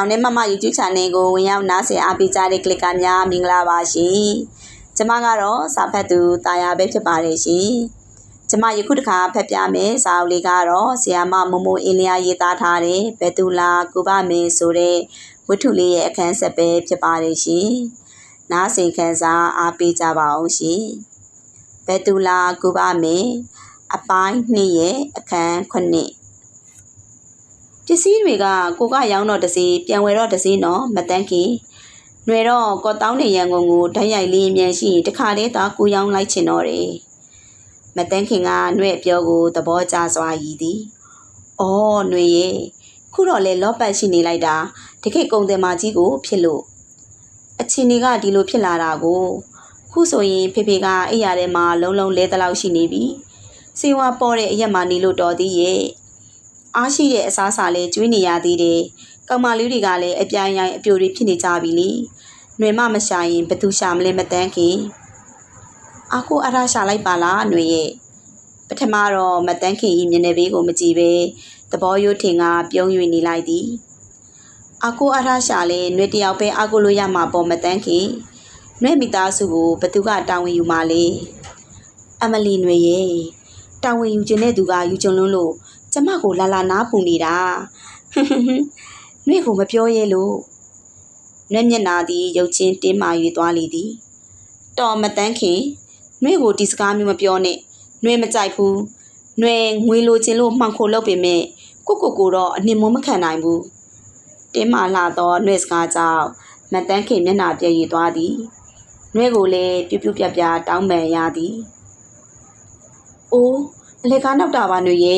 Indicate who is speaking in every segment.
Speaker 1: မောင်နဲ့မမ YouTube channel ကိုဝင်ရောက်နားဆင်အားပေးကြတဲ့ကလစ်ကများမင်္ဂလာပါရှင်။ကျမကတော့စာဖတ်သူတာယာပဲဖြစ်ပါတယ်ရှင်။ကျမယခုတစ်ခါဖတ်ပြမယ်စာအုပ်လေးကတော့ဆီယာမမမိုးအင်းလျာရေးသားထားတဲ့ဘယ်သူလာကုပမင်းဆိုတဲ့ဝတ္ထုလေးရဲ့အခန်းဆက်ပဲဖြစ်ပါတယ်ရှင်။နားဆင်ခံစားအားပေးကြပါအောင်ရှင်။ဘယ်သူလာကုပမင်းအပိုင်း2ရဲ့အခန်း9 ပစ္စည်းတွေကကိုကရောင်းတော့တစီပြန်ဝယ်တော့တစီနော်မတန်းခင်ຫນွေတော့ကော့တောင်းနေရန်ကုန်ကိုဓာတ်ရိုက်လေးမြန်ရှိတခါတည်းသာကိုရောင်းလိုက်ချင်တော့တယ်မတန်းခင်ကຫນွေပြောကိုသဘောကျစွာရည်သည်အော်ຫນွေရဲ့ခုတော့လေလော့ပတ်ရှိနေလိုက်တာတခိတ်ကုံတယ်မကြီးကို ဖြစ်လို့အချင်းတွေကဒီလိုဖြစ်လာတာကို ခုဆိုရင်ဖေဖေကအိယာထဲမှာလုံးလုံးလဲတလောက်ရှိနေပြီစေဝါပေါ်တဲ့အရက်မှနေလို့တော်သေးရဲ့ အားရှိတဲ့အစားအစာလေးကျွေးနေရသေးတယ်။ကောင်မလေးတွေကလည်းအပြိုင်ရိုင်အပြိုတွေဖြစ်နေကြပြီလေ။ຫນွေမမရှာရင်ဘသူရှာမလဲမတန်းခင်။အာကိုအရာရှာလိုက်ပါလားຫນွေရဲ့။ပထမတော့မတန်းခင်ဤမျက်နှာဘေးကိုမကြည့်ပဲသဘောရိုးထင်ကပြုံး၍နေလိုက်သည်။အာကိုအရာရှာလဲຫນွေတယောက်ပဲအာကိုလို့ရမှာပေါ့မတန်းခင်။ຫນွေမိသားစုကိုဘသူကတာဝန်ယူမှာလဲ။အမလီຫນွေရဲ့တာဝန်ယူခြင်းတဲ့သူကယူကြုံလုံးလို့ ကျမကိုလာလာနားပူနေတာဟွန်းဟွန်းဟွန်းနှွေကိုမပြောရဲလို့နှွေမျက်နာသည်ရုပ်ချင်းတင်းမာ၍သွားလေသည်တော်မတန်းခင်နှွေကိုဒီစကားမျိုးမပြောနဲ့နှွေမကြိုက်ဘူးနှွေငွေလိုချင်လို့မှန်ခိုလုပ်ပေမဲ့ကိုကိုကိုတော့အနှင်မမခံနိုင်ဘူးတင်းမာလာတော့နှွေစကားကြောင့်မတန်းခင်မျက်နာပြည့်ရသွားသည်နှွေကိုလည်းပြူးပြူးပြပြတောင်းပန်ရသည်အိုးအလေကားနောက်တာပါຫນွေရေ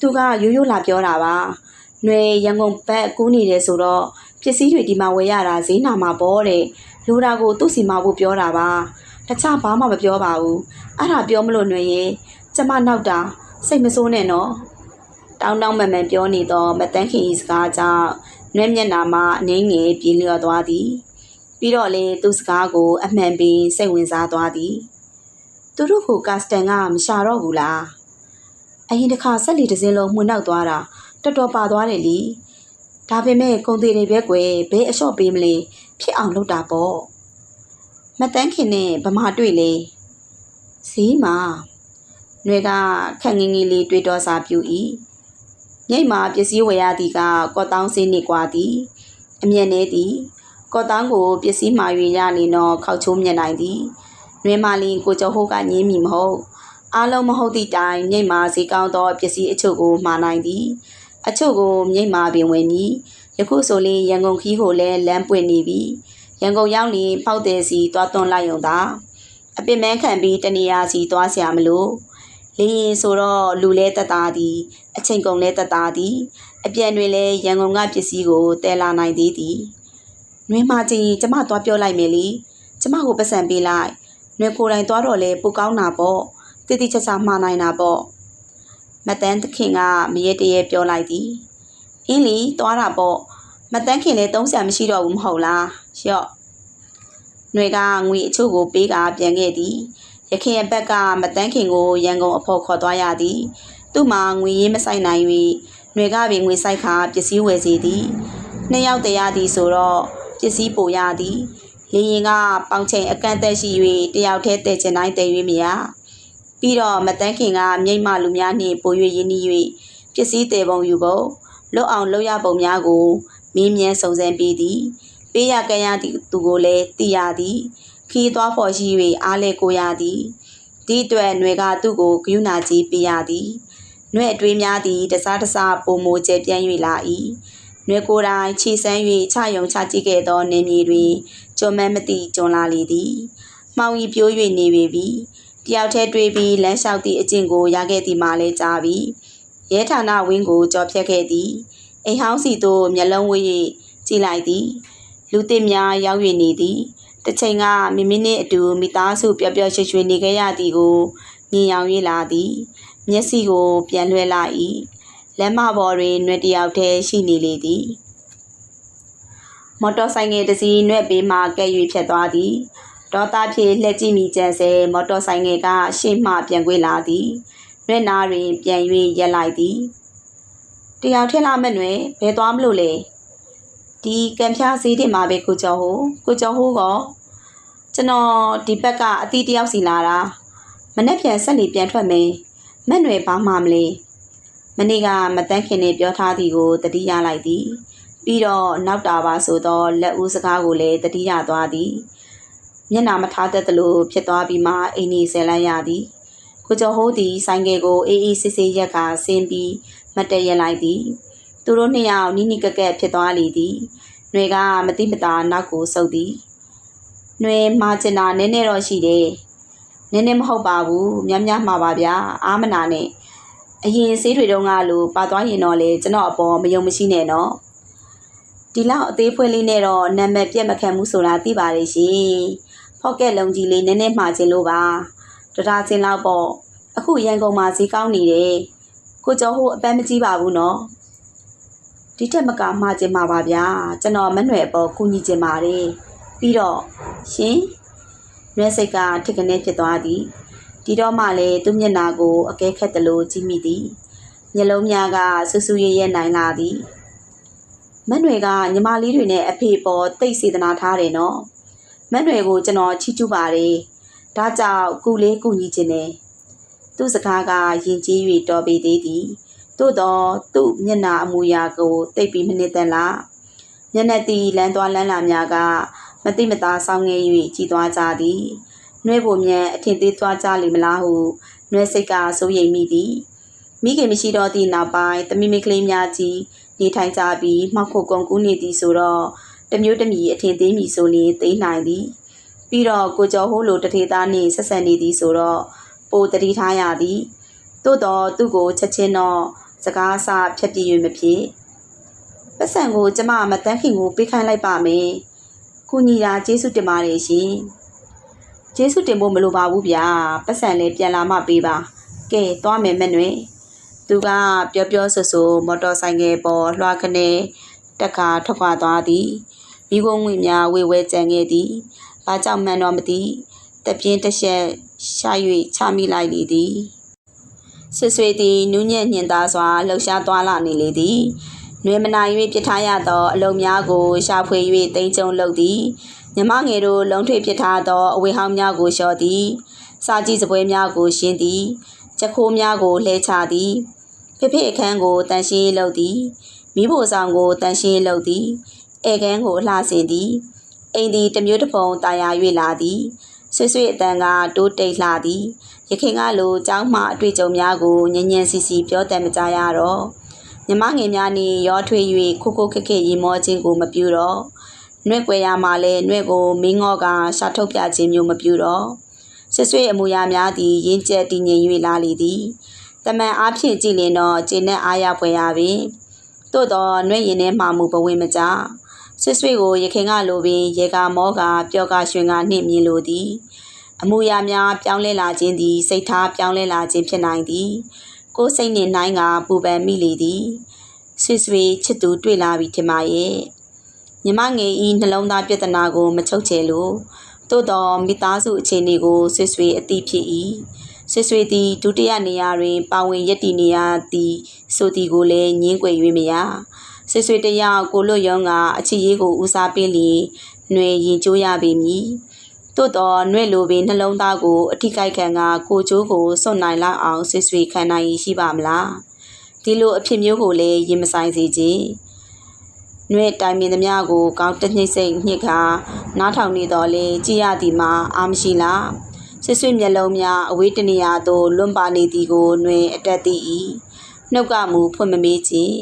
Speaker 1: သူကရိုးရိုးလာပြောတာပါ။နှွေရန်ကုန်ဘက်ကူးနေတယ်ဆိုတော့ပစ္စည်းတွေဒီမှာဝယ်ရတာဈေးနာမှာပေါ့တဲ့။လူတာကိုသူ့စီမှာဖို့ပြောတာပါ။တခြားဘာမှမပြောပါဘူး။အဲ့ဒါပြောမလို့နှွေရင်ကျမနောက်တာစိတ်မဆိုးနဲ့နော်။တောင်းတောင်းမှန်မှန်ပြောနေတော့မတန်းခင်ဤစကားကြောင့်နှွေမျက်နာမှာအနှင်းငယ်ပြေးလျော့သွားသည်။ပြီးတော့လေသူ့စကားကိုအမှန်ပင်စိတ်ဝင်စားသွားသည်။သူတို့ကိုကာစတန်ကမရှာတော့ဘူးလား။ အရင်တစ်ခါဆက်လီတစ်စင်းလုံးမှွေနောက်သွားတာတော်တော်ပါသွားတယ်လीဒါပေမဲ့ကုန်သေးတယ်ပဲကွယ်ဘဲအလျှော့ပေးမလဲဖြစ်အောင်လုပ်တာပေါ့မတန်းခင်နဲ့ဗမာတွေ့လေဈေးမှာနှွေကခက်ငင်းငင်းလေးတွေ့တော်စာပြူဤညိတ်မှာပစ္စည်းဝယ်ရသည်ကကော့တောင်းစင်းနေกว่าသည်အမျက်နေသည်ကော့တောင်းကိုပစ္စည်းမှာ၍ရနေတော့ခောက်ချိုးမြင်နိုင်သည်နှွေမလင်းကိုကျော်ဟိုးကငင်းမိမဟုတ် အားလုံးမဟုတ်သည့်တိုင်မြိတ်မာဈေးကောင်းသောပစ္စည်းအချို့ကိုမှာနိုင်သည် အချို့ကိုမြိတ်မာပင်ဝင်မည်ယခုဆိုရင်ရန်ကုန်ခီးကိုလည်းလမ်းပွင့်နေပြီရန်ကုန်ရောက်ရင်ပေါက်တယ်စီသွားသွန်းလိုက်ရုံသာအပင်မဲခံပြီးတနေရာစီသွားဆရာမလို့လေရင်ဆိုတော့လူလဲတက်တာသည် အချိန်ကုန်လဲတက်တာသည် အပြန်တွင်လဲရန်ကုန်ကပစ္စည်းကိုတဲလာနိုင်သေးသည်နှွေးမှကြည့်ရင်ကျမသွားပြောလိုက်မယ်လေကျမကိုပတ်စံပေးလိုက်နှွေးကိုယ်တိုင်သွားတော့လဲပိုကောင်းတာပေါ့ တည်တည်ချာချာမှားနိုင်တာပေါ့မတန်းသခင်ကမရတရဲပြောလိုက်သည်အင်းလီသွားတာပေါ့မတန်းခင်လည်းသုံးဆံမရှိတော့ဘူးမဟုတ်လားရော့ຫນွေကငွေအချို့ကိုပေးကပြန်ခဲ့သည်ရခင်ရဲ့ဘက်ကမတန်းခင်ကိုရန်ကုန်အဖို့ခေါ်သွားရသည်သူ့မှာငွေရင်းမဆိုင်နိုင်၍ຫນွေကပင်ငွေဆိုင်ခါပစ္စည်းဝယ်စီသည်နှစ်ယောက်တရသည်ဆိုတော့ပစ္စည်းပိုရသည်လေရင်ကပေါင်ချိန်အကန့်အသတ်ရှိ၍တယောက်တည်းတည်ချင်တိုင်းတည်၍မရ ပြီးတော့မတန်းခင်ကမြိတ်မလူများနှင့်ပို၍ရင်းနှီး၍ပစ္စည်းတေပုံယူပုံလွတ်အောင်လုပ်ရပုံများကိုမင်းမြန်းစုံစမ်းပြီးသည်ပေးရကမ်းရသည့်သူကိုလည်းသိရသည်ခီးသွားဖို့ရှိ၍အားလဲကိုရသည်ဒီအတွက်ຫນွေကသူ့ကိုဂယုဏကြီးပေးရသည်ຫນွေအတွေးများသည်တစားတစားပုံမိုကျပြန့်၍လာ၏နှွေကိုယ်တိုင်ခြေဆန်း၍ချယုံချကြည့်ခဲ့သောနေမြေတွင်ကြုံမမသိကြုံလာလေသည်မှောင်ဤပြိုး၍နေပေပြီ တယောက်တည်းတွေ့ပြီးလမ်းလျှောက်သည့်အကျင့်ကိုရခဲ့သည်မှလည်းကြားပြီရဲဌာနဝင်းကိုကြော်ဖြတ်ခဲ့သည်အိမ်ဟောင်းစီသို့မျက်လုံးဝေး၍ကြည့်လိုက်သည် လူသစ်များရောက်၍နေသည်တစ်ချိန်ကမိမိနှင့်အတူမိသားစုပျော်ပျော်ရွှင်ရွှင်နေခဲ့ရသည်ကိုမြင်ရောင်၍လာသည် မျက်စိကိုပြန်လွှဲလာ၏လက်မပေါ်တွင်နှွက်တယောက်တည်းရှိနေလေသည်မော်တော်ဆိုင်ငယ်တစ်စီးနှွက်ပေးမှကဲ့၍ဖြတ်သွားသည် ဒေါသဖြင့်လှည့်ကြည့်မိကြဆဲမော်တော်ဆိုင်ငယ်ကရှေ့မှပြန်ကွေးလာသည်ရွက်နာတွင်ပြန်၍ရက်လိုက်သည်တယောက်ထက်လာမဲ့တွင်ဘယ်သွားမလို့လဲဒီကံဖြားဈေးတင်မှာပဲကိုကျော်ဟိုကိုကျော်ဟိုကကျွန်တော်ဒီဘက်ကအတီးတယောက်စီလာတာမနေ့ပြန်ဆက်လီပြန်ထွက်မယ်မက်နွယ်ဘာမှမလဲမနေ့ကမတန်းခင်နဲ့ပြောထားသည်ကိုတတိယလိုက်သည် ပြီးတော့နောက်တာပါဆိုတော့လက်ဦးစကားကိုလည်းတတိယသွားသည် မျက်နာမထားတတ်သလိုဖြစ်သွားပြီးမှအိမ်ကြီးဆယ်လန်းရသည်ကိုကျော်ဟိုးသည်ဆိုင်ကယ်ကိုအေးအေးဆေးဆေးရက်ကဆင်းပြီးမတ်တရက်လိုက်သည် သူတို့နှစ်ယောက်နီးနီးကက်ကက်ဖြစ်သွားလေသည်။ຫນွေကမတိမတာနောက်ကိုဆုပ်သည်။ຫນွေမာကျင်တာနည်းနည်းတော့ရှိတယ်။နည်းနည်းမဟုတ်ပါဘူး။များများမှာပါဗျာ။အာမနာနဲ့အရင်ဆေးတွေတုန်းကလိုပါသွားရင်တော့လေကျွန်တော်အပေါ်မယုံမရှိနဲ့နော်။ဒီလောက်အသေးဖွဲလေးနဲ့တော့နာမည်ပြက်မခံဘူးဆိုတာသိပါရဲ့ရှင်။ ဖော့ကက်လုံးကြီးလေးနည်းနည်းမှာကျင်လို့ပါ။တဒါချင်းလောက်ပေါ့။အခုရန်ကုန်မှာဈေးကောင်းနေတယ်။ကိုကျော်ဟိုအပန်းမကြီးပါဘူးနော်။ဒီတက်မကမှားကျင်ပါပါဗျာကျွန်တော်မနှွယ်အပေါ်ကူညီကျင်ပါတယ်ပြီးတော့ရှင်ရွက်စိတ်ကထိကနေဖြစ်သွားသည်ဒီတော့မှလည်းသူ့မျက်နာကိုအကဲခတ်တယ်လို့ကြည့်မိသည်မျက်လုံးများကဆူဆူရဲရဲနိုင်လာသည်မနှွယ်ကညီမလေးတွေနဲ့အဖေပေါ်တိတ်စေတနာထားတယ်နော် မနှွယ်ကိုကျွန်တော်ချီးကျူးပါတယ်ဒါကြောင့်ကုလေးကူညီခြင်းနဲ့သူ့စကားကယဉ်ကျေး၍တော်ပေသေးသည်သို့တော့သူ့မျက်နာအမူအရာကိုတိတ်ပြီးမနစ်သက်လားမျက်နှာတီလန်းသွားလန်းလာများကမတိမသားဆောင်းငယ်၍ကြည်သွားကြသည်နှွဲဖို့မြန်အထင်သေးသွားကြလိမ့်မလားဟုနှွဲစိတ်ကစိုးရိမ်မိသည်မိခင်မရှိတော့သည့်နောက်ပိုင်းတမိမိကလေးများကြီးနေထိုင်ကြပြီးမှောက်ခုကုန်ကူးနေသည်ဆိုတော့ တမျိုးတမီအထင်သေးမီဆိုလျင်သိနိုင်သည် ပြီးတော့ကိုကျော်ဟိုးလိုတထေသားနှင့်ဆက်ဆံနေသည်ဆိုတော့ပိုတတိထားရသည်သို့တော့သူ့ကိုချက်ချင်းတော့စကားအစဖြတ်ပြည့်၍မဖြစ်ပတ်စံကိုကျမမတန်းခင်ကိုပေးခိုင်းလိုက်ပါမယ်။ကုညီတာကျေးဇူးတင်ပါတယ်ရှင်။ကျေးဇူးတင်ဖို့မလိုပါဘူးဗျာ။ပတ်စံလည်းပြန်လာမှပေးပါ။ကဲသွားမယ်မဲ့နွယ်။သူကပြောပြောဆိုဆိုမော်တော်ဆိုင်ကယ်ပေါ်လွှာကနေတက်ကာထွက်ခွာသွားသည်။ မိကုန်းငွေများဝေဝဲကြံခဲ့သည်။ဘာကြောင့်မှန်းတော့မသိ။တပြင်းတစ်ချက်ရှာ၍ချမိလိုက်လေသည်။ဆွေဆွေသည်နူးညံ့ညင်သားစွာလှုပ်ရှားသွားလာနေလေသည်။နှွေမနာ၍ပြစ်ထားရသောအလုံးများကိုရှာဖွေ၍တိမ်ကြုံလုပ်သည်။မြမငယ်တို့လုံထွေပြစ်ထားသောအဝေဟောင်းများကိုလျှော်သည်။စာကြည့်စပွဲများကိုရှင်းသည်။ချက်ခိုးများကိုလှဲချသည်။ဖေဖေအခန်းကိုတန်ရှင်းရေးလုပ်သည်။မိဖို့ဆောင်ကိုတန်ရှင်းရေးလုပ်သည်။ ဧကန်းကိုအလှဆင်သည်။အိမ်သည်တစ်မျိုးတစ်ပုံတာယာ၍လာသည်။ဆွေဆွေအတန်ကတိုးတိတ်လှသည်။ရခင်ကလိုကျောင်းမှအတွေ့အကြုံများကိုညဉ့်ညဉ့်စီစီပြောတတ်မကြရတော့မြမငယ်များနေရောထွေး၍ခိုးခိုးခက်ခက်ရင်မောခြင်းကိုမပြုတော့နှွဲ့ကွယ်ရမှလည်းနှွဲ့ကိုမင်းငေါကရှာထုတ်ပြခြင်းမျိုးမပြုတော့ဆွဆွေအမူအရာများသည်ရင်းကျက်တည်ငြိမ်၍လာလေသည်တမန်အားဖြင့်ကြည်လင်တော့ကျင်းနဲ့အားရဖွယ်ရပင်သို့တော့နှွဲ့ရင်ထဲမှမူပဝင်မကြ ဆွဆွေကိုရခင်ကလိုပင်ရေကာမောကပျော်ကရွှင်ကနှင့်မြင်လိုသည်အမူအရာများပြောင်းလဲလာခြင်းသည်စိတ်ထားပြောင်းလဲလာခြင်းဖြစ်နိုင်သည်ကိုယ်စိတ်နှင့်နိုင်ကပူပန်မိလေသည်ဆွေဆွေချစ်သူတွေ့လာပြီထင်ပါရဲ့မြမငယ်ဤနှလုံးသားပြဿနာကိုမချုပ်ချယ်လို့သို့တော်မိသားစုအခြေအနေကိုဆွေဆွေအသိဖြစ်၏ဆွေဆွေသည်ဒုတိယနေရာတွင်ပါဝင်ရည်တည်နေရသည်ဆိုသည်ကိုလည်းငင်းကွယ်၍မရ ဆွေဆွေတယောက်ကိုလွတ်ရုံကအချစ်ရေးကိုဦးစားပေးလျင်ຫນွေရင်ကျိုးရပေမည်သို့တော့နှွဲ့လိုပင်နှလုံးသားကိုအထိကိုက်ခံကကိုကျိုးကိုစွန့်နိုင်လောက်အောင်ဆွေဆွေခံနိုင်ရရှိပါမလားဒီလိုအဖြစ်မျိုးကိုလည်းရင်မဆိုင်စေခြင်းနှွဲ့တိုင်ပင်သမျှကိုကောင်းတညှိစိတ်ညှစ်ခါနားထောင်နေတော့လေကြည်ရသည်မှာအာမရှိလားဆွေဆွေမျက်လုံးများအဝေးတနေရာသို့လွန်ပါနေသည်ကိုနှွေအတက်သိ၏နှုတ်ကမူဖွင့်မမေးခြင်း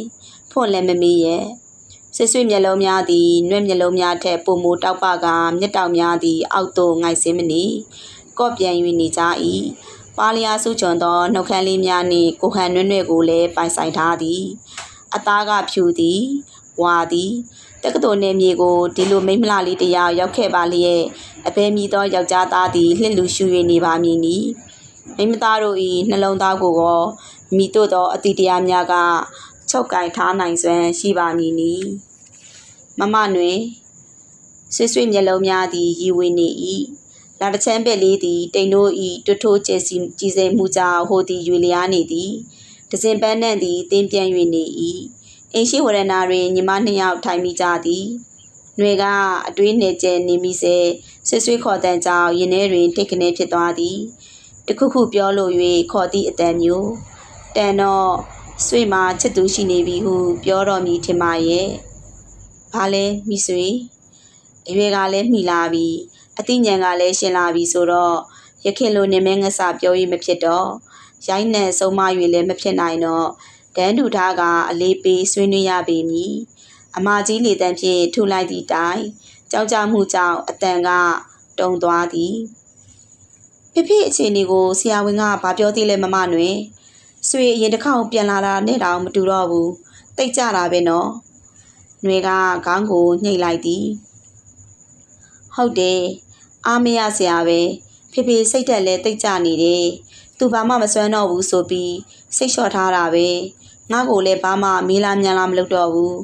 Speaker 1: ဖွင့်လည်းမမေးရဲ့ဆွေဆွေမျက်လုံးများသည်နှွဲ့မျက်လုံးများထက်ပုံမူတောက်ပကမျက်တောင်များသည် အောက်သို့ငိုက်စင်းမနေကော့ပြန်၍နေကြ၏ပါလျာစုချွန်သောနှုတ်ခမ်းလေးများနှင့်ကိုဟန်နွဲ့နွဲ့ကိုလည်းပိုင်ဆိုင်ထားသည်အသားကဖြူသည်ဝါသည်တက္ကသိုလ်နယ်မြေကိုဒီလိုမိမ့်မလာလေးတစ်ယောက်ရောက်ခဲ့ပါလျက်အဘယ်မည်သောယောက်ျားသားသည်လှစ်လူရှူ၍နေပါမည်နီမိမသားတို့၏နှလုံးသားကိုရောမိတို့သောအတိတရားများက ချုပ်ကင်ထားနိုင်စွမ်းရှိပါမည်နီမမနွေဆွေဆွေမျက်လုံးများသည်ရီဝေနေ၏လာတချမ်းပဲ့လေးသည်တိမ်တို့၏တွတ်ထိုးကျဲစီကြီးစိမ်မှုကြောင့်ဟိုသည်ရွေလျားနေသည်ဒဇင်ပန်းနှံ့သည်တင်းပြန့်၍နေ၏အိမ်ရှိဝရဏတွင်ညီမနှစ်ယောက်ထိုင်မိကြသည်။ຫນွေကအတွေးနှဲကျဲနေမိစေဆွေဆွေခေါ်တန်ကြောင့်ရင်ထဲတွင်တိတ်ကနေဖြစ်သွားသည်။တခုခုပြောလို့၍ခေါ်သည့်အတန်မျိုးတန်တော့ ဆွေမှာချစ်သူရှိနေပြီဟုပြောတော်မူထင်ပါရဲ့။ဘာလဲမိဆွေအရွယ်ကလည်းမိလာပြီအသိဉာဏ်ကလည်းရှင်လာပြီဆိုတော့ရခင်လိုနေမဲငဆပြောရမဖြစ်တော့ရိုင်းနဲ့ဆုံးမ၍လည်းမဖြစ်နိုင်တော့တန်းတူထားကအလေးပေးဆွေးနွေးရပေမည်အမကြီးလေတန်းဖြင့်ထူလိုက်သည့်တိုင်ကြောက်ကြမှုကြောင့်အတန်ကတုံသွားသည်ဖိဖိအခြေအနေကိုဆရာဝန်ကဘာပြောသေးလဲမမနွယ် ဆွေအရင်တစ်ခေါက်ပြန်လာတာနဲ့တောင်မတူတော့ဘူးတိတ်ကြတာပဲနော်နွေကခေါင်းကိုညှိလိုက်သည်ဟုတ်တယ်အားမရစရာပဲဖေဖေစိတ်တက်လဲတိတ်ကြနေတယ်သူဘာမှမစွမ်းတော့ဘူးဆိုပြီးစိတ်လျှော့ထားတာပဲငါ့ကိုလည်းဘာမှမီးလားမြန်လားမလုပ်တော့ဘူး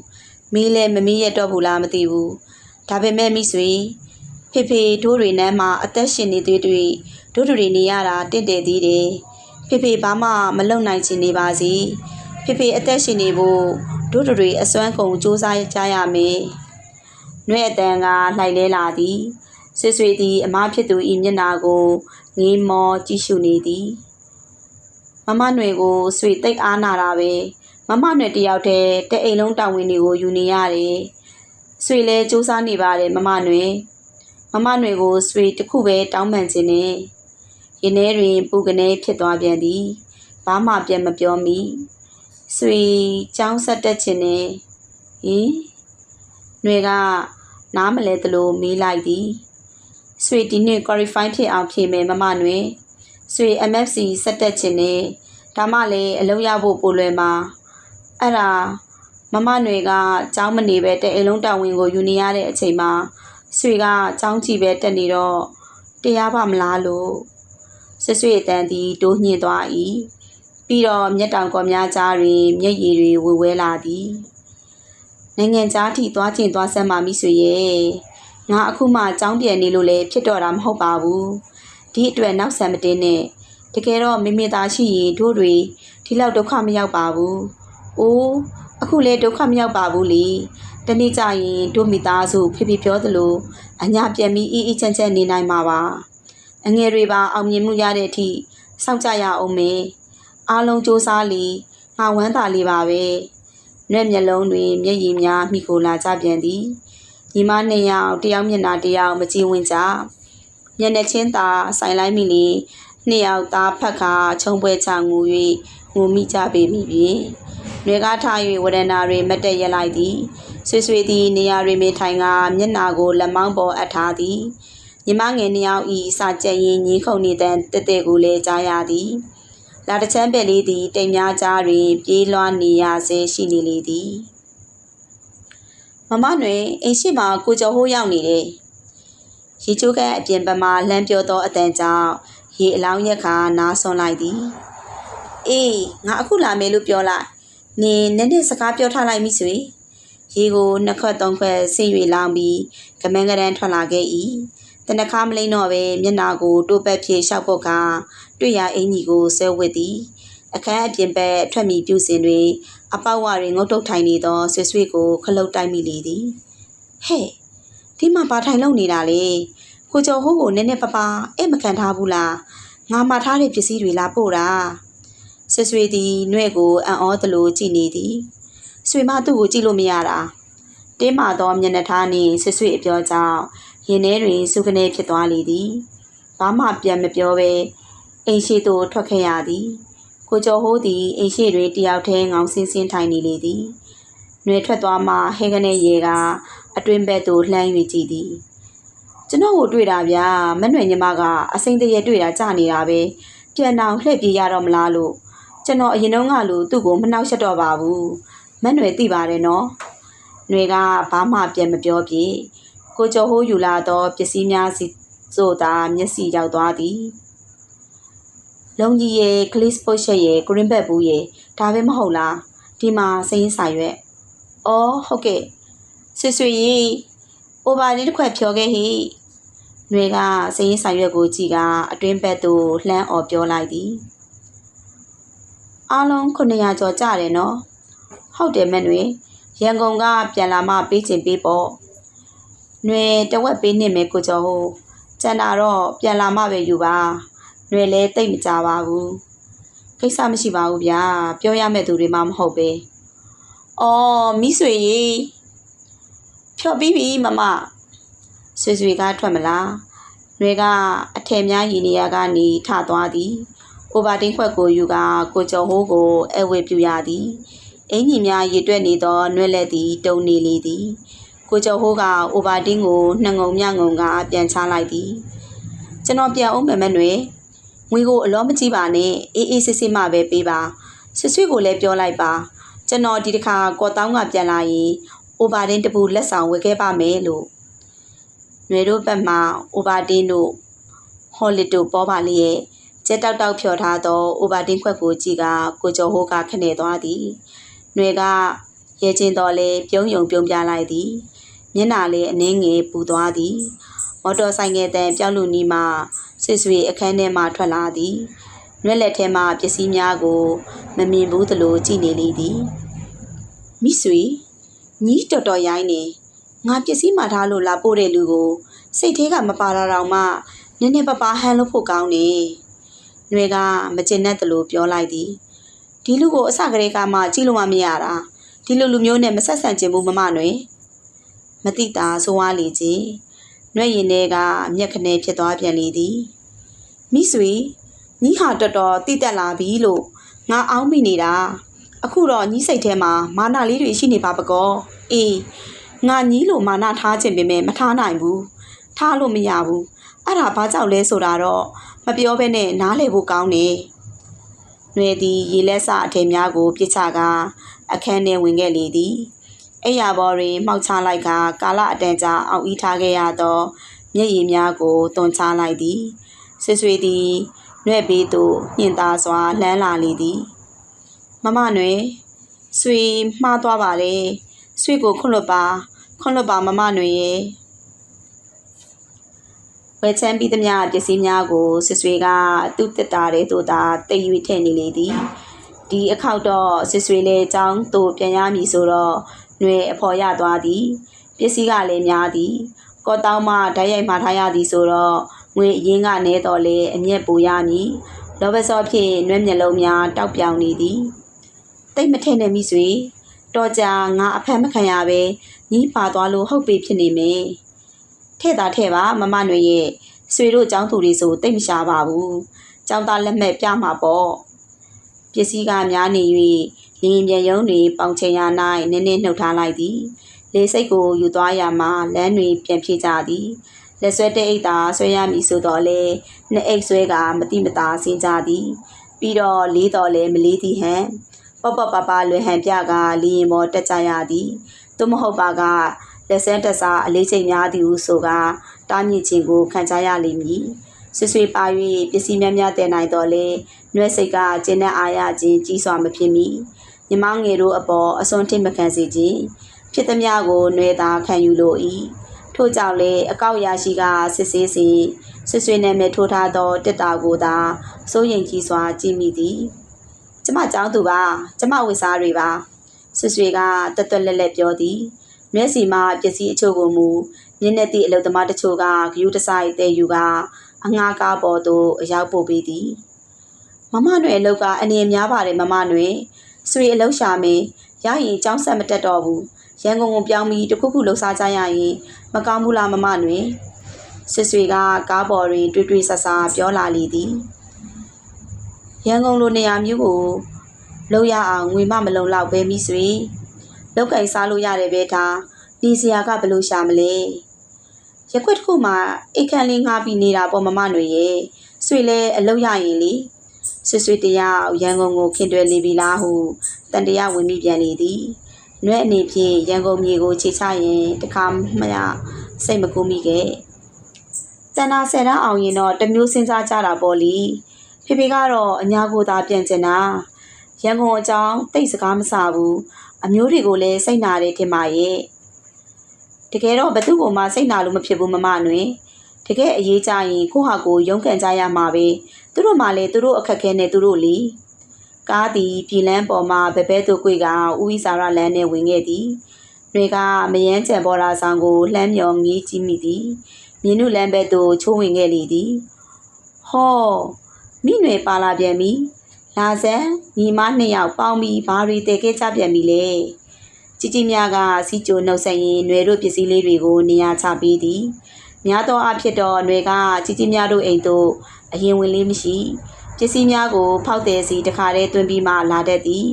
Speaker 1: မီးလည်းမမီးရတော့ဘူးလားမသိဘူးဒါပေမဲ့မိဆွေဖေဖေတို့တွေနဲ့မှအသက်ရှင်နေသေးတွေတို့တွေနေရတာတင့်တယ်သေးတယ် ဖေဖေဘာမှမလုံနိုင်ချင်နေပါစီဖေဖေအသက်ရှင်နေဖို့ဒုဒတွေအစွမ်းကုန်စူးစမ်းကြရမယ်။နှွေအတန်ကလှိုက်လဲလာသည်။ဆွေဆွေသည်အမဖြစ်သူ၏မျက်နာကိုငေးမောကြည့်ရှုနေသည်။မမနှွေကိုဆွေတိတ်အားနာတာပဲ။မမနှွေတယောက်တည်းတအိမ်လုံးတာဝန်တွေကိုယူနေရတယ်။ဆွေလည်းစူးစမ်းနေပါတယ်မမနှွေ။မမနှွေကိုဆွေတစ်ခုပဲတောင်းပန်ခြင်းနဲ့ ရင်ထဲတွင်ပူကနေဖြစ်သွားပြန်သည်။ဘာမှပြန်မပြောမိ။ဆွေចောင်းဆက်တက်ခြင်းနဲ့ဟင်ຫນွေကနားမလဲသလိုမေးလိုက်သည်ဆွေဒီနေ့ qualify ဖြစ်အောင်ဖြေမယ်မမຫນွေဆွေ MFC ဆက်တက်ခြင်းနဲ့ဒါမှလည်းအလုပ်ရဖို့ပိုလွယ်မှာအဲ့ဒါမမຫນွေကကျောင်းမနေပဲတဲ့အိမ်လုံးတာဝန်ကိုယူနေရတဲ့အချိန်မှာဆွေကကျောင်းကြည့်ပဲတက်နေတော့တရားပါမလားလို့ ဆွဆွေအတန်သည်တိုးညှိသွား၏ပြီးတော့မျက်တောင်ကော်များကြားတွင်မျက်ရည်တွေဝဝဲလာသည်နိုင်ငံသားထိသွားကျင်သွားဆက်မှမိဆွေရဲ့ငါအခုမှចောင်းပြန်နေလို့လည်းဖြစ်တော့တာမဟုတ်ပါဘူးဒီအတွက်နောက်ဆံမတင်းနဲ့တကယ်တော့မိမိသားရှိရင်တို့တွေဒီလောက်ဒုက္ခမရောက်ပါဘူးအိုးအခုလည်းဒုက္ခမရောက်ပါဘူးလေတနေ့ကျရင်တို့မိသားစုဖေဖေပြောသလိုအညာပြန်ပြီးအေးအေးချမ်းချမ်းနေနိုင်မှာပါ အငယ်တွေပါအောင်မြင်မှုရတဲ့အထိစောင့်ကြရအောင်မေအားလုံးစူးစမ်းလီငါဝမ်းသာလေးပါပဲ။နှက်မျက်လုံးတွင်မျက်ရည်များမိကိုလာကြပြန်သည်။ညီမနှစ်ယောက်တယောက်မျက်နှာတယောက်မကြည့်ဝင်ကြ။မျက်နှာချင်းသာဆိုင်လိုက်မိလီနှစ်ယောက်သားဖက်ခါခြုံပွဲချငူ၍ငိုမိကြပေမိပြီ။တွေကားထား၍ဝရဏာတွင်မတ်တက်ရလိုက်သည်။ဆွေဆွေသည်နေရာတွင်မေထိုင်ကမျက်နှာကိုလက်မောင်းပေါ်အပ်ထားသည်။ ညီမငယ်နှစ်ယောက်ဤစာကြက်ရင်ညီးခုန်နေတဲ့တက်တဲ့ကိုလည်းကြားရသည်။လာတချမ်းပဲ့လေးသည်တိမ်များကြားတွင်ပြေးလွှားနေရဆဲရှိနေလေသည်မမတွင်အိမ်ရှိမှကိုကျော်ဟိုးရောက်နေတယ်ရေချိုးကအပြင်ပမာလှမ်းပြောသောအတန်ကြောင့်ရေအလောင်းရက်ခါနားဆွန်လိုက်သည်အေးငါအခုလာမယ်လို့ပြောလိုက်နင်နည်းနည်းစကားပြောထားလိုက်မိဆွေရေကိုနှစ်ခွက်သုံးခွက်ဆင်း၍လောင်းပြီးကမန်းကရန်ထွက်လာခဲ့၏ တနခါမလိမ့်တော့ပဲမျက်နာကိုတိုးပက်ဖြေလျှောက်ပုတ်ကတွေ့ရအင်ကြီးကိုဆဲဝစ်သည်အခန်းအပြင်ဘက်ထွက်မိပြုစဉ်တွင်အပေါက်ဝတွင်ငုတ်တုတ်ထိုင်နေသောဆွေဆွေကိုခလုတ်တိုက်မိလေသည်ဟဲ့ဒီမှာဘာထိုင်လုံနေတာလဲကိုကျော်ဟိုးကိုနည်းနည်းပပအဲ့မခံထားဘူးလားငါမှထားတဲ့ပစ္စည်းတွေလာပို့တာဆွေဆွေသည်နှဲ့ကိုအံ့ဩသလိုကြည်နေသည်ဆွေမသူ့ကိုကြည့်လို့မရတာတင်းမာသောမျက်နှာထားနှင့်ဆွေဆွေအပြောကြောင့် ရင်ထဲတွင်စုကနေဖြစ်သွားလေသည်ဘာမှပြန်မပြောဘဲအိမ်ရှိသို့ထွက်ခဲ့ရသည်ကိုကျော်ဟိုးသည်အိမ်ရှိတွင်တယောက်တည်းငောင်ဆင်းဆင်းထိုင်နေလေသည်။နှွေထွက်သွားမှဟဲကနေရေကအတွင်းဘက်သို့လှမ်း၍ကြည့်သည်။ကျွန်တော်ကိုတွေ့တာဗျာမနှွေညီမကအစိမ့်တရေတွေ့တာကြာနေတာပဲ။ပြန်အောင်လှည့်ပြေးရတော့မလားလို့ကျွန်တော်အရင်တုန်းကလိုသူ့ကိုမနှောက်ရှက်တော့ပါဘူး။မနှွေသိပါတယ်နော်။နှွေကဘာမှပြန်မပြောပြေ။ ကိုကျော်ဟိုးယူလာသောပစ္စည်းများစီသို့သာမျက်စိရောက်သွားသည်။လုံကြီးရဲ့ကလစ်ပုတ်ရှက်ရဲ့ဂရင်းဘက်ဘူးရဲ့ဒါပဲမဟုတ်လားဒီမှာစရင်စာရွက်အော်ဟုတ်ကဲ့ဆွေဆွေကြီးအိုဘာလေးတစ်ခွက်ဖြောခဲ့ဟိຫນွေကစရင်စာရွက်ကိုကြည့်ကအတွင်းဘက်သို့လှမ်းអော်ပြောလိုက်သည်အားလုံး900ကျော်ကြတယ်နော် ဟုတ်တယ်မနှွေရန်ကုန်ကပြန်လာမှပေးချင်ပေးပေါ့ ຫນွေတဝက်ပေးနေမယ်ကိုကျော်ဟိုကျန်တာတော့ပြန်လာမှပဲယူပါຫນွေလည်းတိတ်မကြပါဘူးကိစ္စမရှိပါဘူးဗျာပြောရမယ့်သူတွေမှမဟုတ်ပဲအော်မိဆွေရေဖြော်ပြီးပြီမမဆွေဆွေကထွက်မလားຫນွေကအထယ်များရည်နေရကနေထသွားသည်အိုဘာတင်းခွက်ကိုယူကကိုကျော်ဟိုးကိုအဝေပြူရသည်အင်ကြီးများရည်တွက်နေသောနှွဲ့လက်သည်တုံနေလေသည် ကိုကျော်ဟိုးကအိုဘာတင်းကိုနှငုံမြငုံကပြန်ချလိုက်သည်ကျွန်တော်ပြန်အောင်မယ်မနှွေငွေကိုအလောမကြည့်ပါနဲ့အေးအေးဆေးဆေးမှပဲပေးပါဆွဆွေကိုလည်းပြောလိုက်ပါကျွန်တော်ဒီတစ်ခါကော်တောင်းကပြန်လာရင်အိုဘာတင်းတပူလက်ဆောင်ဝယ်ခဲ့ပါမယ်လို့ຫນွေတို့ဘက်မှာအိုဘာတင်းတို့ဟော်လစ်တို့ပေါ်ပါလျက်ကျက်တောက်တောက်ဖြော်ထားသောအိုဘာတင်းခွက်ကိုကြည့်ကကိုကျော်ဟိုးကခနဲ့သွားသည်ຫນွေကရဲချင်းတော်လဲပြုံးယုံပြုံးပြလိုက်သည် မျက်နှာလေးအနှင်းငယ်ပူသွားသည်မော်တော်ဆိုင်ငယ်တန်ပြောက်လူနီမှဆွေဆွေအခန်းထဲမှထွက်လာသည်ရွက်လက်ထဲမှပစ္စည်းများကိုမမြင်ဘူးသလိုကြည့်နေလေသည်မိဆွေညီးတော်တော်ရိုင်းနေငါပစ္စည်းမှထားလို့လာပို့တဲ့လူကို စိတ်ထဲကမပါတော့တော့မှနည်းနည်းပါးပါဟန်လို့ဖို့ကောင်းနေ။ຫນွေကမကျင်တတ်သလိုပြောလိုက်သည်။ဒီလူကိုအစကတည်းကမှကြည့်လို့မှမရတာ။ဒီလိုလူမျိုးနဲ့မဆက်ဆံချင်ဘူးမမနွေ။ မတိတာဆိုဝါလေကြီး။နှွဲ့ရင်ထဲကမျက်ခနဲဖြစ်သွားပြန်လေသည်။မိဆွေညီဟာတော်တော်တိတက်လာပြီလို့ငါအောင်းမိနေတာ။အခုတော့ညီစိတ်ထဲမှာမာနလေးတွေရှိနေပါပကော။အေးငါညီလို့မာနထားခြင်းပေမဲ့မထားနိုင်ဘူး။ထားလို့မရဘူး။အဲ့ဒါဘာကြောင့်လဲဆိုတာတော့မပြောဘဲနဲ့နားလေဖို့ကောင်းနေ။နှွေသည်ရေလက်စအထည်များကိုပြစ်ချကအခန်းထဲဝင်ခဲ့လေသည်။ အိယာဘော်တွင်မှောက်ချလိုက်ကကာလအတန်ကြာအောင်ဤထားခဲ့ရသောမျက်ရည်များကိုတွန်ချလိုက်သည်။ဆွေဆွေသည်နှွဲ့ဘေးသို့ညင်သာစွာလှမ်းလာလေသည်။မမနွေဆွေမှားသွားပါလေ။ဆွေကိုခွန့်လွတ်ပါခွန့်လွတ်ပါမမနွေရဲ့။ဝယ်ချမ်းပြီးသမျှပစ္စည်းများကိုဆွဆွေကသူ့တက်တာတဲ့တို့သာတိတ်ရွေးထည့်နေလေသည်ဒီအခောက်တော့ဆွဆွေလည်းအကြောင်းသူပြန်ရမည်ဆိုတော့ ຫນွေအဖော်ရသွားသည်ပစ္စည်းကလည်းများသည်ကော့တောင်းမှဓာတ်ရိုက်မှာထားရသည်ဆိုတော့ငွေအရင်းကနေတော့လေအမျက်ပူရမည်လောဘဆော့ဖြင့်နွဲ့မျက်လုံးများတောက်ပြောင်နေသည်တိတ်မထင်နဲ့မိဆွေတော်ကြာငါအဖက်မခံရပဲညီးပါသွားလို့ဟုတ်ပြီဖြစ်နေမယ်ထဲ့တာထဲ့ပါမမနွေရဲ့ဆွေတို့ចောင်းသူတွေဆိုတိတ်မရှာပါဘူးចောင်းသားလက်မဲ့ပြမှာပေါ့ပစ္စည်းကများနေ၍ လင်းပြန်ရုံတွေပေါင်ချိန်ရ၌နည်းနည်းနှုတ်ထားလိုက်သည်လေစိတ်ကိုယူသွားရမှလမ်းတွေပြန်ပြေးကြသည်လက်ဆွဲတဲ့အိတ်သာဆွဲရမည်ဆိုတော့လေနှစ်အိတ်ဆွဲကမတိမတာဆင်းကြသည်ပြီးတော့လေးတော်လဲမလေးသည်ဟန်ပေါ့ပေါ့ပါပါလွယ်ဟန်ပြကလီရင်ပေါ်တက်ကြရသည်သို့မဟုတ်ပါကလက်ဆန်းတက်စားအလေးချိန်များသည်ဟုဆိုကတားမြစ်ခြင်းကိုခံကြရလိမ့်မည်ဆွဆွေပါ၍ပစ္စည်းများများတည်နိုင်တော့လေနှွဲစိတ်ကကျင်းတဲ့အာရခြင်းကြီးစွာမဖြစ်မီ ညီမငယ်တို့အပေါ်အစွန်ထိမခံစေခြင်းဖြစ်သည်များကိုနှွဲသာခံယူလို၏ထို့ကြောင့်လေအကောက်ရာရှိကစစ်ဆေးစီဆွဆွေနာမည်ထိုးထားသောတစ်တာကိုသာစိုးရင်ကြီးစွာကြည့်မိသည်ကျမကြောင်းသူပါကျမဝိစားတွေပါဆွဆွေကတွတ်တွတ်လက်လက်ပြောသည်မျက်စီမှာပစ္စည်းအချို့ကိုမူမျက်နှာသည့်အလုသမားတချို့ကဂယုတဆိုင်တဲယူကအငှားကားပေါ်သို့အရောက်ပို့ပေးသည်မမနွယ်အလုကအနေများပါတယ်မမနွယ် ဆွေအလုရှာမင်းရရင်ចောင်းဆက်မတက်တော့ဘူးရန်ကုန်ကိုပြောင်းပြီးတခုခုလှူစားကြရရင်မကောင်းဘူးလားမမနွယ်ဆွေဆွေကကားပေါ်တွင်တွေ့တွေ့ဆဆပြောလာလေသည်ရန်ကုန်လိုနေရာမျိုးကိုလောက်ရအောင်ငွေမမလုံလောက်ပဲမိဆွေလောက်ကင်စားလို့ရတယ်ပဲဒါနေစရာကဘလို့ရှာမလဲရက်ွက်တစ်ခုမှာအိတ်ခန့်လေးငှားပြီးနေတာပေါ့မမຫນွေရဲ့ဆွေလဲအလုပ်ရရင်လေ ဆွေဆွေတယောက်ရန်ကုန်ကိုခင်တွယ်လေပြီလားဟုတန်တရားဝင်မိပြန်လေသည်နွဲ့အနေဖြင့်ရန်ကုန်မြေကိုခြေချရင်တခါမှစိတ်မကူးမိခဲ့တန်နာဆယ်တန်းအောင်ရင်တော့တမျိုးစဉ်းစားကြတာပေါ့လीဖေဖေကတော့အညာကိုသာပြန်ကျင်တာရန်ကုန်အကြောင်းတိတ်စကားမဆဘူးအမျိုးတွေကိုလည်းစိတ်နာတယ်ထင်ပါရဲ့တကယ်တော့ဘသူ့ကိုမှစိတ်နာလို့မဖြစ်ဘူးမမနွေတကယ်အရေးကြရင်ကိုဟာကိုရုန်းကန်ကြရမှာပဲ သူတို့မှလည်းသူတို့အခက်ခဲနဲ့သူတို့လी ကားသည်ပြည်လန်းပေါ်မှဘဲဘဲသို့ကွေကဥဝိစာရလန်းနှင့်ဝင်ခဲ့သည်တွေကမယန်းချံပေါ်ရာဆောင်ကိုလှမ်းမြော်ငီးကြည့်မိသည်မြင်းနုလန်းဘက်သို့ချိုးဝင်ခဲ့လေသည်ဟောမိနွယ်ပါလာပြန်ပြီလာစံညီမနှစ်ယောက်ပေါင်းပြီးဘာတွေတည်ခဲ့ကြပြန်ပြီလဲជីជីမြကစီကြိုနှုတ်ဆက်ရင်ຫນွေတို့ပစ္စည်းလေးတွေကိုနေရာချပေးသည် များသောအားဖြင့်တော့ຫນွေကကြီးကြီးများတို့အိမ်သို့အရင်ဝင်လေးမရှိပစ္စည်းများကို ဖောက်သည်စီတခါတည်းတွင်ပြီးမှလာတတ်သည်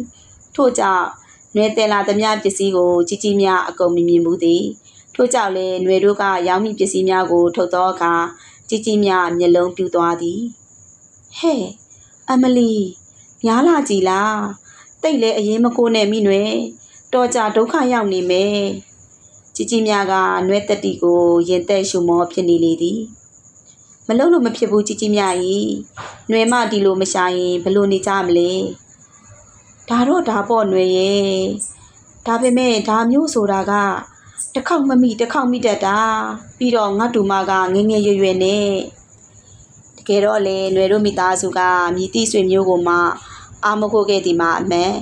Speaker 1: ထို့ကြောင့်ຫນွေတယ်လာသမျှပစ္စည်းကိုကြီးကြီးများအကုန်မမြင်ဘူးသည်ထို့ကြောင့်လည်းຫນွေတို့ကရောင်းမိပစ္စည်းများကို ထုတ်သောအခါကြီးကြီးများမျက်လုံးပြူသွားသည်ဟဲ့အမလီညားလာကြည်လားတိတ်လဲအရင်မကိုနဲ့မိနွယ်တော်ကြဒုက္ခရောက်နေမယ် ကြည်ကြည်များကနွဲ့တက်တီကိုရင်သက်ရှုံမောဖြစ်နေလေသည်မလုံလို့မဖြစ်ဘူးကြည်ကြည်များဤနွယ်မဒီလိုမရှာရင်ဘလို့နေကြမလဲဒါတော့ဒါပေါ့နွယ်ရဲ့ဒါပေမဲ့ဒါမျိုးဆိုတာကတစ်ခေါက်မမိတစ်ခေါက်မိတတ်တာပြီးတော့ငါတူမကငငယ်ရွယ်ရွယ်နဲ့တကယ်တော့လေနွယ်တို့မိသားစုကမြည်တိဆွေမျိုးကိုမှအာမခိုခဲ့ဒီမှာအမှန်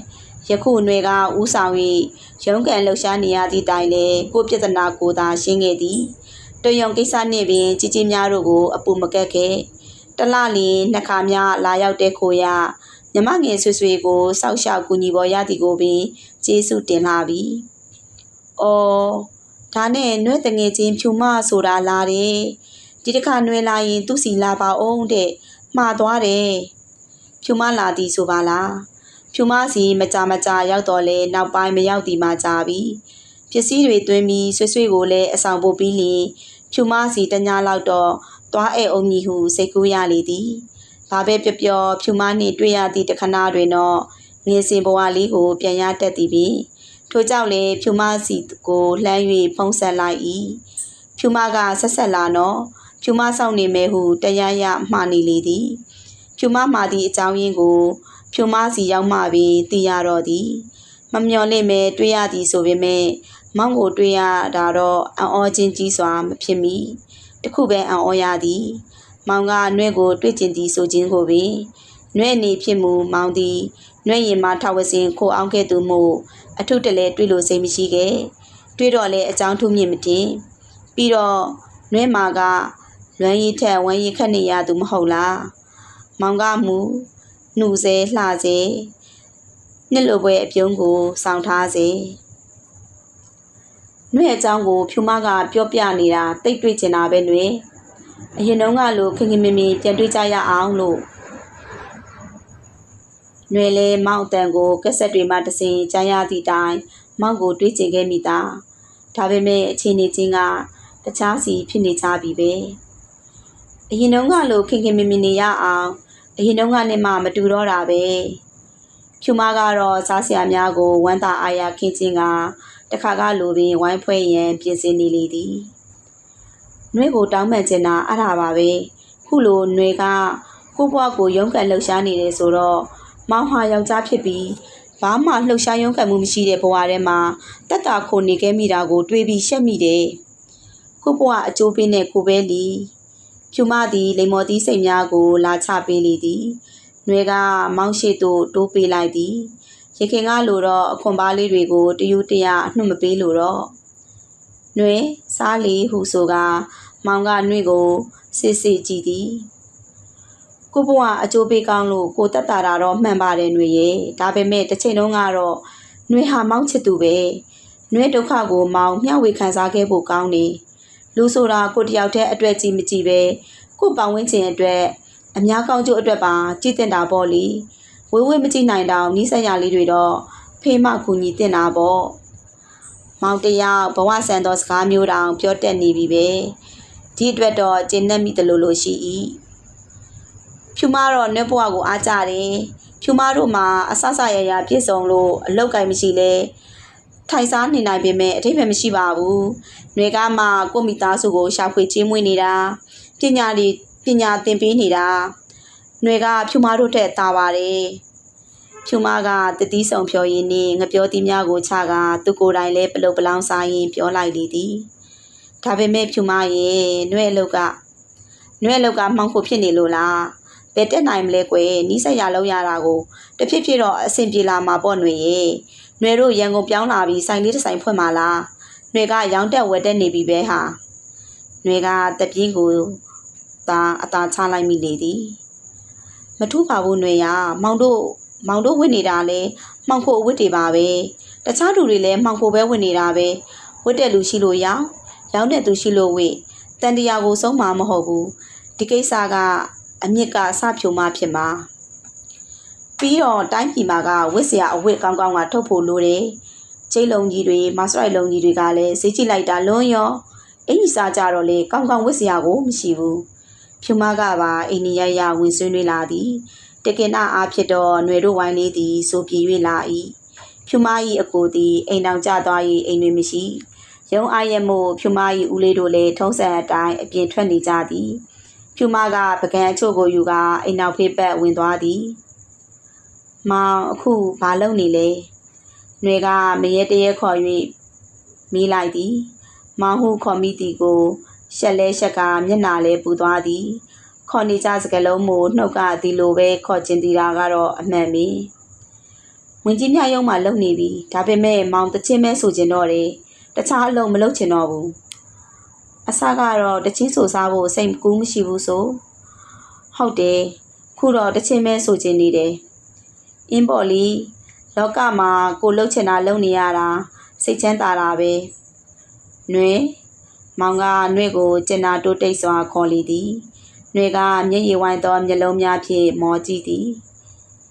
Speaker 1: ယခုနွယ်ကဥဆောင်၍ရုံးကန်လှူရှားနေရသည့်တိုင်လေကိုပြဿနာကိုသာရှင်းခဲ့သည်တယုံကိစ္စနှင့်ပင်ကြီးကြီးများတို့ကိုအပူမကက်ခဲ့တလလင်နှစ်ခါများလာရောက်တဲ့ခိုရမြမငယ်ဆွေဆွေကိုစောက်ရှောက်ကူညီပေါ်ရသည်ကိုပင်ကျေးဇူးတင်လာပြီ။အော်ဒါနဲ့နွဲ့တငယ်ချင်းဖြူမဆိုတာလာတယ်။ဒီတစ်ခါနွဲလာရင်သူ့စီလာပါအောင်တဲ့မှားသွားတယ်။ဖြူမလာသည်ဆိုပါလား။ ဖြူမစီမကြမကြရောက်တော့လဲနောက်ပိုင်းမရောက်သည်မှကြာပြီ။ပစ္စည်းတွေသွင်းပြီးဆွေဆွေကိုလည်းအဆောင်ပို့ပြီးလင်ဖြူမစီတညာလောက်တော့သွားအဲအောင်ကြီးဟုစိတ်ကူးရလေသည်။ဘာပဲပြောပြောဖြူမနှင့်တွေ့ရသည့်တခဏတွင်တော့ငယ်စဉ်ဘဝလေးကိုပြန်ရတတ်သည်ပင်ထို့ကြောင့်လည်းဖြူမစီကိုလှမ်း၍ဖုံးဆက်လိုက်၏ဖြူမကဆက်ဆက်လာနော်ဖြူမဆောင်နေမယ်ဟုတရားရမှားနေလေသည်ဖြူမမှာသည့်အကြောင်းရင်းကို ဖြူမစီရောက်မှပင်သိရတော့သည်မမျော်လင့်မဲတွေ့ရသည်ဆိုပေမဲ့မောင်ကိုတွေ့ရတာတော့အံ့ဩခြင်းကြီးစွာမဖြစ်မိတခုပဲအံ့ဩရသည်မောင်ကနှဲ့ကိုတွေ့ကျင်သည်ဆိုခြင်းကိုပင်နှဲ့နေဖြစ်မူမောင်သည်နှဲ့ရင်မှထဝစင်ခိုအောင်ခဲ့သူမို့အထုတလဲတွေ့လို့စိတ်မရှိခဲ့တွေ့တော့လဲအကြောင်းထူးမြင့်မတင်ပြီးတော့နှဲ့မာကလွမ်းရည်ထက်ဝမ်းရည်ခတ်နေရသူမဟုတ်လားမောင်ကမူ နှူစေလှစေနှစ်လိုပွဲအပြုံးကိုစောင်းထားစေနှွဲ့အကြောင်းကိုဖြူမကပြောပြနေတာတိတ်တွေ့ချင်တာပဲနှွဲအရင်တုန်းကလိုခင်ခင်မင်မင်ပြန်တွေ့ကြရအောင်လို့ຫນွေလဲမောင်တန်ကိုကက်ဆက်တွေမှတစင်ကြားရသည့်တိုင်မောင်ကိုတွေးကျင်ခဲ့မိတာဒါပေမဲ့အချိန်နေချင်းကတခြားစီဖြစ်နေကြပြီပဲအရင်တုန်းကလိုခင်ခင်မင်မင်နေရအောင် အရင်တုန်းကနဲ့မှမတူတော့တာပဲဖြူမကတော့စားစရာများကိုဝမ်းသာအားရခင်းချင်းကတခါကလိုပင်ဝိုင်းဖွဲ့ရန်ပြင်ဆင်နေလေသည်နှွေကိုတောင်းပန်ချင်တာအထာပါပဲခုလိုနှွေကကိုဘွားကိုရုန်းကန်လှုပ်ရှားနေတယ်ဆိုတော့မောင်ဟာယောက်ျားဖြစ်ပြီးဘာမှလှုပ်ရှားရုန်းကန်မှုမရှိတဲ့ဘဝထဲမှာတက်တာခိုနေခဲ့မိတာကိုတွေးပြီးရှက်မိတယ်ကိုဘွားအကျိုးပေးနဲ့ကိုပဲလီ ဖြူမသည်လိမ္မော်သီးစိတ်များကို လာချပေးလေသည်။နှွေကမောင်းရှိသို့တိုးပေးလိုက်သည်။ရခင်ကလိုတော့အခွန်ပါလေးတွေကိုတယူတရနှုတ်မပေးလို့တော့။နှွေစားလီဟုဆိုကမောင်ကနှွေကိုစစ်စစ်ကြည့်သည်။ကိုဘွားအကျိုးပေးကောင်းလို့ကိုတက်တာတာတော့မှန်ပါတယ်နှွေရဲ့။ဒါပေမဲ့တစ်ချိန်လုံးကတော့နှွေဟာမောင်းချစ်သူပဲ။နှွေဒုက္ခကိုမောင်မျှဝေခံစားခဲ့ဖို့ကောင်းတယ်။ လူဆိုတာကိုတယောက်တည်းအတွက်ကြည့်မကြည့်ပဲကိုပောင်ဝင်းချင်အတွက်အများကောင်းကျိုးအတွက်ပါကြည့်တင်တာပေါ့လေဝေးဝေးမကြည့်နိုင်တော့နီးစပ်ရလေးတွေတော့ဖေးမကူညီတင်တာပေါ့မောင်တယောက်ဘဝဆန်သောစကားမျိုးတောင်ပြောတက်နေပြီပဲဒီအတွက်တော့ကျင်းနေမိတယ်လို့လို့ရှိ၏ဖြူမတော့နှက်ဘဝကိုအားကြတယ်ဖြူမတို့မှာအဆဆရရပြည့်စုံလို့အလောက်ကင်မရှိလဲ ထိုင်စားနေနိုင်ပေမဲ့အထိပ္ပယ်မရှိပါဘူး။ຫນွေကားမှကိုမိသားစုကိုရှာဖွေချင်းမွေးနေတာပညာတွေပညာသင်ပေးနေတာ။ຫນွေကဖြူမတို့ထက်တာပါတယ်။ဖြူမကတတိဆောင်ဖြော်ရင်းနဲ့ငပြောသီးများကိုချကသူကိုယ်တိုင်လည်းပလုတ်ပလောင်းစားရင်ပြောလိုက်လေသည်။ဒါပေမဲ့ဖြူမရဲ့ຫນွေအလုတ်ကຫນွေအလုတ်ကမှောင်ခုဖြစ်နေလို့လား။ဘ ဘယ်တက်နိုင်မလဲကွယ်နီးစက်ရလုံးရတာကိုတဖြစ်ဖြစ်တော့အဆင်ပြေလာမှာပေါ့ຫນွေရေ ຫນွေတို့ရန်ကုန်ပြောင်းလာပြီးဆိုင်လေးတစ်ဆိုင်ဖွင့်มาလားຫນွေကရောင်းတက်ဝယ်တက်နေပြီပဲဟာຫນွေကတပြင်းကိုသာအသာချလိုက်မိလေသည်မထူးပါဘူးຫນွေရမောင်တို့မောင်တို့ဝစ်နေတာလဲမှောင်ဖို့အဝစ်တွေပါပဲတခြားလူတွေလည်းမှောင်ဖို့ပဲဝင်နေတာပဲဝစ်တဲ့လူရှိလို့ရောင်းရောင်းတဲ့သူရှိလို့ဝစ်တန်တရာကိုဆုံးမှာမဟုတ်ဘူးဒီကိစ္စကအမြစ်ကအစဖြုံမှဖြစ်မှာ ပြီးတော့တိုင်းပြည်မှာကဝစ်စရာအဝတ်ကောင်းကောင်းကထုတ်ဖို့လိုတယ်ကျိတ်လုံးကြီးတွေမဆရိုက်လုံးကြီးတွေကလည်းဈေးကြည့်လိုက်တာလွန်ရောအင်ကြီးစားကြတော့လေကောင်းကောင်းဝစ်စရာကိုမရှိဘူးဖြူမကပါအိန္ဒိယရဝင်ဆွေးနွေးလာသည်တကင်နာအားဖြစ်တော့ຫນွေတို့ဝိုင်းလေးသည်ဆိုပြေ၍လာ၏ဖြူမ၏အကိုသည်အိမ်တော်ကြသွား၏အိမ်တွင်မရှိရုံအာရမို့ဖြူမ၏ဦးလေးတို့လည်းထုံးစံအတိုင်းအပြင်ထွက်နေကြသည်ဖြူမကပကံအချို့ကိုယူကအိမ်နောက်ဖေးပတ်ဝင်သွားသည် မောင်အခုဘာလုပ်နေလဲ။ຫນွေကမရဲတရဲခေါ်၍မိလိုက်သည်။မောင်ဟုခေါ်မိသည်ကိုရှက်လဲရှက်ကမျက်နာလဲပူသွားသည်။ခေါ်နေကြစကလုံးမို့နှုတ်ကဒီလိုပဲခေါ်ကျင်တီတာကတော့အမှန်ပဲ။ဝင်ကြီးမြယုံမှလုံနေပြီ။ဒါပေမဲ့မောင်တချင်းမဲဆိုကျင်တော့တယ်။တခြားအလုံးမလုပ်ချင်တော့ဘူး။အစကတော့တချင်းဆိုစားဖို့စိတ်ကူးမရှိဘူးဆိုဟုတ်တယ်ခုတော့တချင်းပဲဆိုချင်နေတယ် အင်းပေါ့လေလောကမှာကိုလှုပ်ချင်တာလုပ်နေရတာစိတ်ချမ်းသာတာပဲ။နှွေမောင်ကနှွေကိုကျင်နာတိုးတိတ်စွာခေါ်လေသည်။နှွေကမျက်ရည်ဝိုင်းသောမျက်လုံးများဖြင့်မောကြည့်သည်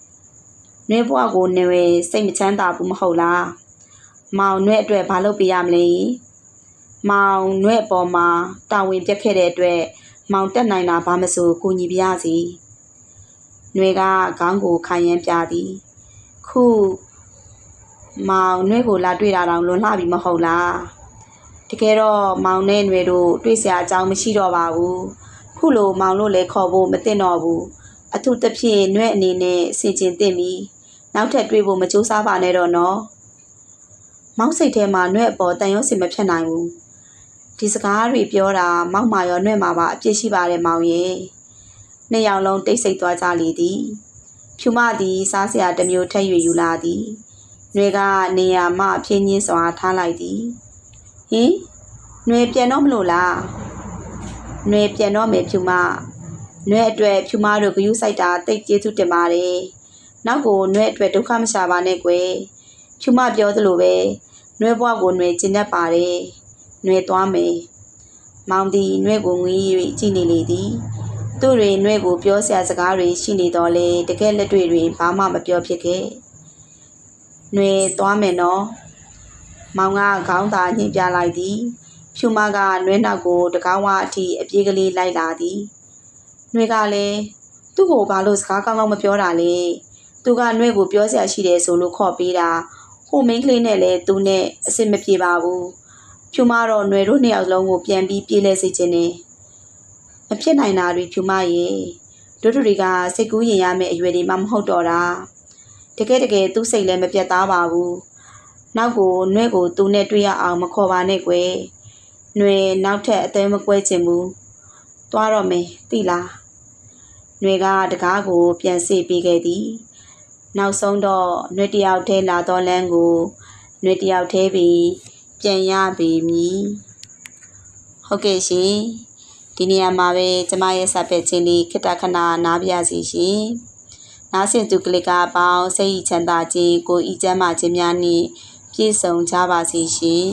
Speaker 1: ။နှွေဘွားကိုနှွေစိတ်မချမ်းသာဘူးမဟုတ်လား။မောင်နှွေအတွက်ဘာလုပ်ပေးရမလဲ။မောင်နှွေပေါ်မှာတာဝန်ပြက်ခဲ့တဲ့အတွက်မောင်တက်နိုင်တာဘာမဆိုကိုညီပြရစီ။ နွေကခေါင်းကိုခိုင်ရမ်းပြသည်။ခုမောင်နွဲ့ကိုလာတွေ့တာတောင်လွန်လှပြီမဟုတ်လား။တကယ်တော့မောင်နဲ့နွေတို့တွေ့စရာအကြောင်းမရှိတော့ပါဘူး။ခုလိုမောင်တို့လည်းခေါ်ဖို့မသင့်တော့ဘူး။အထူးသဖြင့်နွဲ့အနေနဲ့ဆင်ကျင်သင့်ပြီ။နောက်ထပ်တွေ့ဖို့မကြိုးစားပါနဲ့တော့နော်။မောင်စိတ်ထဲမှာနွဲ့အပေါ်တန်ရုံးစင်မဖြတ်နိုင်ဘူး။ဒီစကားတွေပြောတာမောက်မာရောနှဲ့မှာပါအပြစ်ရှိပါတယ်မောင်ရဲ့ နှစ်ယောက်လုံးတိတ်ဆိတ်သွားကြလေသည်ဖြူမသည်စားစရာတစ်မျိုးထက်၍ယူလာသည်နှွေကနေရာမှဖြင်းချင်းစွာထားလိုက်သည်ဟင်နှွေပြန်တော့မလို့လားနှွေပြန်တော့မယ်ဖြူမနှွေအတွက်ဖြူမတို့ဂယုစိုက်တာတိတ်ကျေးဇူးတင်ပါတယ်နောက်ကိုနှွေအတွက်ဒုက္ခမရှာပါနဲ့ကွယ်ဖြူမပြောသလိုပဲနှွေဘွားကိုနှွေကျင်တတ်ပါတယ်နှွေသွားမယ်။မောင်သည်နှွဲကိုငွေ၍ကြည့်နေလေသည်။ သူ့တွင်နှွဲကိုပြောစရာစကားတွေရှိနေတော့လေတကယ်လက်တွေ့တွင်ဘာမှမပြောဖြစ်ခဲ့။နှွေသွားမယ်နော်။မောင်ကခေါင်းသာညှိပြလိုက်သည်။ဖြူမကနှွဲနောက်ကိုတကားဝအထိအပြေးကလေးလိုက်လာသည်။နှွေကလည်းသူ့ကိုဘာလို့စကားကောင်းကောင်းမပြောတာလဲ။သူကနှွဲကိုပြောစရာရှိတယ်ဆိုလို့ခေါ်ပေးတာ။ဟိုမင်းကလေးနဲ့လည်းသူနဲ့အစ်စ်မပြေပါဘူး။ဖြူမတော့ຫນွေတို့နှစ်ယောက်လုံးကိုပြန်ပြီးပြေးလဲစေခြင်းနဲ့ မဖြစ်နိုင်တာတွေဖြူမရဲ့တို့တို့တွေကစိတ်ကူးရင်ရမယ့်အရွယ်တွေမှမဟုတ်တော့တာတကယ်တကယ်သူ့စိတ်လည်းမပြတ်သားပါဘူးနောက်ကိုနှွဲကိုသူနဲ့တွေ့ရအောင်မခေါ်ပါနဲ့ကွယ်နှွေနောက်ထပ်အသေးမကွဲချင်ဘူးသွားတော့မယ်သိလားနှွေကတကားကို ပြန်စေပေးခဲ့သည်နောက်ဆုံးတော့နှွေတယောက်ထဲလာတော့လမ်းကိုနှွေတယောက်ထဲပြီးပြန်ရပေမည်ဟုတ်ကဲ့ရှင် ဒီနေရာမှာပဲကျမရဲ့စာပေချင်းလေးခိတခဏနားပြစီရှင်နားဆင်သူကလေးကပေါင်းစိတ်ချမ်းသာခြင်းကိုဤကျမ်းမာခြင်းများနှင့်ပြည့်စုံကြပါစေရှင်